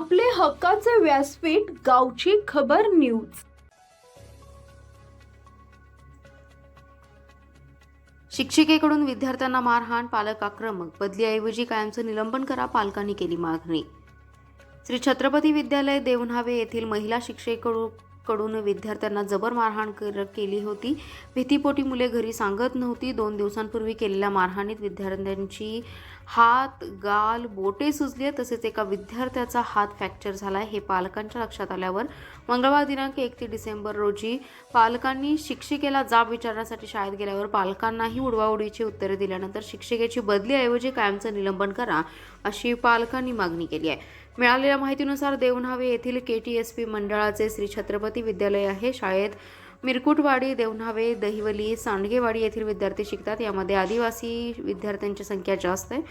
आपले हक्काचे व्यासपीठ गावची खबर न्यूज. शिक्षिकेकडून विद्यार्थ्यांना मारहाण पालक आक्रमक बदलीऐवजी कायमचं निलंबन करा पालकांनी केली मागणी. श्री छत्रपती विद्यालय देवन्हावे येथील महिला शिक्षिकेकडून कडून विद्यार्थ्यांना जबर मारहाण केली होती. भीतीपोटी मुले घरी सांगत नव्हती. दोन दिवसांपूर्वी केलेल्या मारहाणीत विद्यार्थ्यांची हात गाल बोटे सुजली तसेच एका विद्यार्थ्याचा हात फ्रॅक्चर आहे हे पालकांच्या लक्षात आल्यावर मंगळवार दिनांक एकतीस डिसेंबर रोजी पालकांनी शिक्षिकेला जाब विचारण्यासाठी शाळेत गेल्यावर पालकांनाही उडवाउडीची उत्तरे दिल्यानंतर शिक्षिकेची बदलीऐवजी कायमचं निलंबन करा अशी पालकांनी मागणी केली आहे. मिळालेल्या माहितीनुसार देवनहावे येथील के टी एस पी मंडळाचे श्री छत्रपती विद्यालय आहे. शाळेत मिरकुटवाडी देवनावे दहिवली सांडगेवाडी येथील विद्यार्थी शिकतात. यामध्ये आदिवासी विद्यार्थ्यांची संख्या जास्त आहे.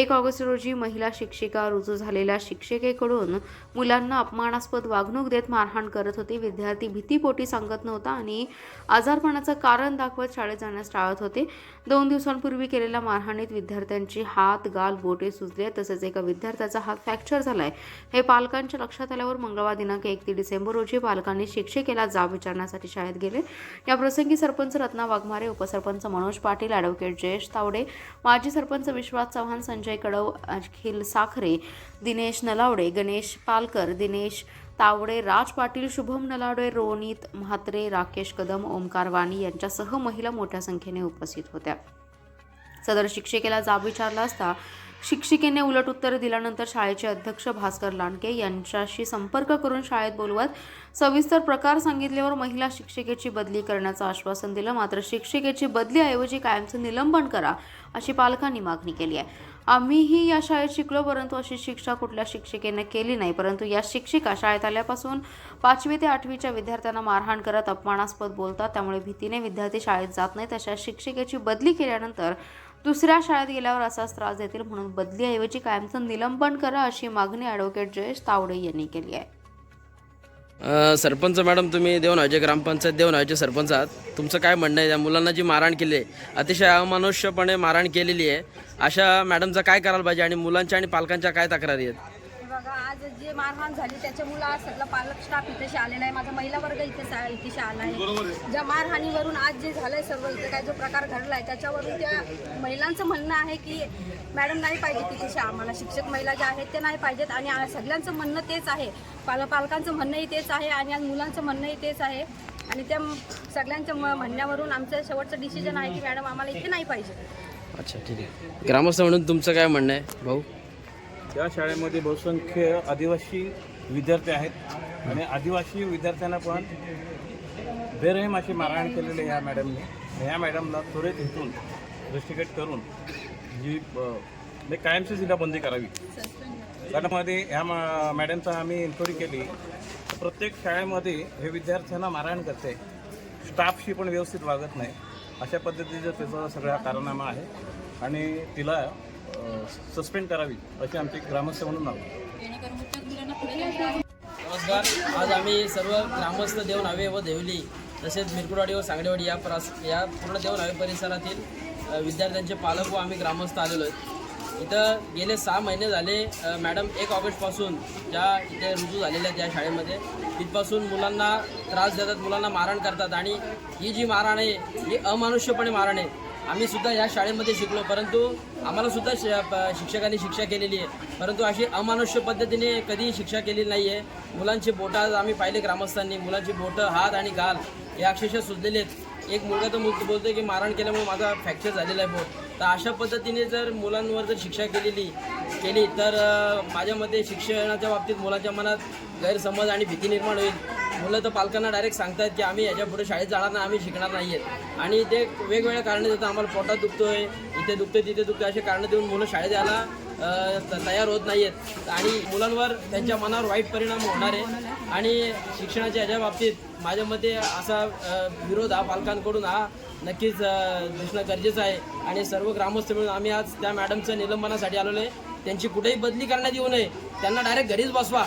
एक ऑगस्ट रोजी महिला शिक्षिका रुजू झालेल्या शिक्षिकेकडून मुलांना अपमानास्पद वागणूक देत मारहाण करत होते. विद्यार्थी भीतीपोटी सांगत नव्हता आणि आजारपणाचं कारण दाखवत शाळेत जाण्यास टाळत होते. दोन दिवसांपूर्वी केलेल्या मारहाणीत विद्यार्थ्यांची हात गाल बोटे सुजले. तसेच एका विद्यार्थ्याचा हात फ्रॅक्चर झालाय. हे पालकांच्या लक्षात आल्यावर मंगळवार दिनांक ते डिसेंबर रोजी पालकांनी शिक्षिकेला जाब विचारण्यासाठी शाळेत गेले. या प्रसंगी सरपंच रत्ना वाघमारे उपसरपंच मनोज पाटील ॲडव्होकेट जयेश तावडे माजी सरपंच विश्वास चव्हाण संजय कडव अखिल साखरे दिनेश नलावडे गणेश पालकर दिनेश तावडे राज पाटील शुभम नलावडे रोनित म्हात्रे राकेश कदम ओमकार वाणी यांच्यासह महिला मोठ्या संख्येने उपस्थित होत्या. सदर शिक्षिकेला जाब विचारला असता शिक्षिकेने उलट उत्तर दिल्यानंतर शाळेचे अध्यक्ष भास्कर लांडके यांच्याशी संपर्क करून शाळेत बोलवत सविस्तर प्रकार सांगितल्यावर महिला शिक्षिकेची बदली करण्याचं आश्वासन दिलं. मात्र शिक्षिकेची बदलीऐवजी कायमचं निलंबन करा अशी पालकांनी मागणी केली आहे. आम्हीही या शाळेत शिकलो परंतु अशी शिक्षा कुठल्या शिक्षिकेने केली नाही. परंतु या शिक्षिका शाळेत आल्यापासून पाचवी ते आठवीच्या विद्यार्थ्यांना मारहाण करत अपमानास्पद बोलतात. त्यामुळे भीतीने विद्यार्थी शाळेत जात नाहीत. अशा शिक्षिकेची बदली केल्यानंतर दुसऱ्या शाळेत गेल्यावर असाच त्रास देतील म्हणून बदलीऐवजी कायमचं निलंबन करा अशी मागणी ॲडव्होकेट जयेश तावडे यांनी केली आहे. सरपंच मॅडम तुम्ही देवनावचे ग्रामपंचायत देवनावचे सरपंच आहात. तुमचं काय म्हणणं आहे? त्या मुलांना जी मारहाण केली आहे अतिशय अमानुष्यपणे मारहाण केलेली आहे. अशा मॅडमचं काय करायला पाहिजे आणि मुलांच्या आणि पालकांच्या काय तक्रारी आहेत? बघा आज जे मारहाण झाली त्याच्यामुळं आज सगळं पालक स्टाफ इथे आलेला आहे. माझा महिला वर्ग इथे इथे आला आहे. ज्या मारहाणीवरून आज जे झालंय सर्व इथे काय जो प्रकार घडलाय त्याच्यावरून त्या महिलांचं म्हणणं आहे की मॅडम नाही पाहिजे तिथे आम्हाला शिक्षक महिला ज्या आहेत ते नाही पाहिजेत. आणि सगळ्यांचं म्हणणं तेच आहे. पाल पालकांचं म्हणणंही तेच आहे आणि आज मुलांचं म्हणणंही तेच आहे. आणि त्या सगळ्यांच्या म- म्हणण्यावरून आमचं शेवटचं डिसिजन आहे की मॅडम आम्हाला इथे नाही पाहिजे. अच्छा ठीक आहे. ग्रामस्थ म्हणून तुमचं काय म्हणणं आहे भाऊ? या शाळेमध्ये बहुसंख्य आदिवासी विद्यार्थी आहेत. आणि आदिवासी विद्यार्थ्यांना पण बेरहीम अशी मारहाण केलेली आहे या मॅडमने. या मॅडमला त्वरित इथून इन्व्हेस्टिगेट करून जी म्हणजे कायमची जिल्हा बंदी करावी. त्यामध्ये ह्या मॅडमचा आम्ही इन्क्वायरी केली. प्रत्येक शाळेमध्ये हे विद्यार्थ्यांना मारहाण करते. स्टाफशी पण व्यवस्थित वागत नाही. अशा पद्धतीचं त्याचा सगळा कारनामा आहे. आणि तिला सस्पेंड करावी अशी आमची ग्रामस्थ म्हणून नाव. नमस्कार. आज आम्ही सर्व ग्रामस्थ देवनावे व देवली तसेच मिरकुडवाडी व सांगडेवाडी या प्रास या पूर्ण देवनावे परिसरातील अ, विद्यार्थ्यांचे पालक व आम्ही ग्रामस्थ आलेलो आहेत. इथं गेले सहा महिने झाले मॅडम एक ऑगस्टपासून ज्या इथे रुजू झालेल्या त्या शाळेमध्ये. तिथपासून मुलांना त्रास देतात मुलांना मारहाण करतात आणि ही जी मारहाण आहे ही अमानुष्यपणे मारहाण आहे. आम्ही सुद्धा या शाळेमध्ये शिकलो परंतु आम्हाला सुद्धा श शिक्षकांनी शिक्षा केलेली आहे. परंतु अशी अमानुष्य पद्धतीने कधी शिक्षा केलेली नाही आहे मुलांची बोटं आज आम्ही पाहिले ग्रामस्थांनी. मुलांची बोटं हात आणि गाल हे अक्षरशः सुजलेले आहेत. एक मुलगा तर मुल बोलतोय की मारहाण केल्यामुळे माझा फ्रॅक्चर झालेला आहे बोट तर अशा पद्धतीने जर मुलांवर जर शिक्षा केलेली केली तर माझ्या मते शिक्षणाच्या बाबतीत मुलांच्या मनात गैरसमज आणि भीती निर्माण होईल. मुलं तर पालकांना डायरेक्ट सांगतात की आम्ही याच्यापुढे शाळेत जाणार नाही आम्ही शिकणार नाही आहेत आणि ते वेगवेगळ्या कारणं देतात. आम्हाला पोटात दुखतोय इथे दुखतोय तिथे दुखतोय असे कारणं देऊन मुलं शाळेत यायला त- तयार होत नाही आहेत आणि मुलांवर त्यांच्या मनावर वाईट परिणाम होणार आहे. आणि शिक्षणाच्या याच्या बाबतीत माझ्या मते असा विरोध हा पालकांकडून हा नक्कीच दिसणं गरजेचं आहे. आणि सर्व ग्रामस्थ मिळून आम्ही आज त्या मॅडमचं निलंबनासाठी आलेलो आहे. त्यांची कुठेही बदली करण्यात येऊ नये. त्यांना डायरेक्ट घरीच बसवा.